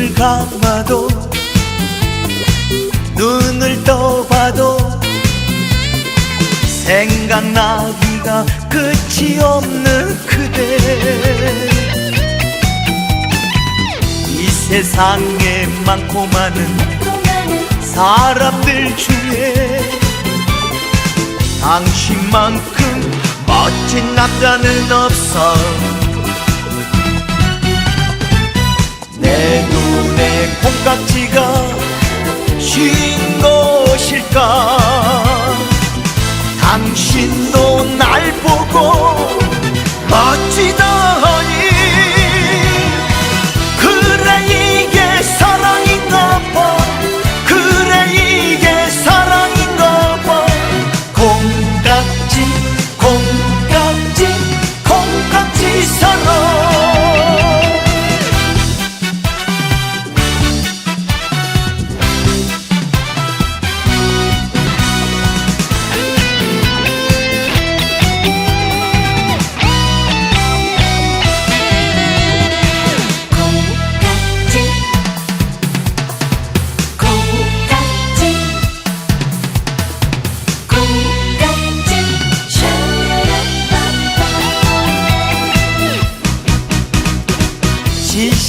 눈을 감아도 눈을 떠봐도 생각나기가 끝이 없는 그대. 이 세상에 많고 많은 사람들 중에 당신만큼 멋진 남자는 없어 깍지가 쉰 것일까? 당신도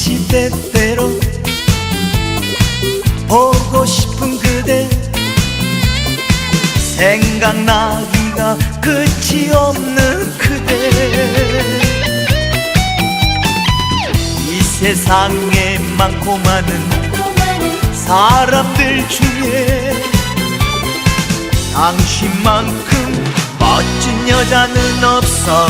시시때때로 보고 싶은 그대. 생각나기가 끝이 없는 그대. 이 세상에 많고 많은 사람들 중에 당신만큼 멋진 여자는 없어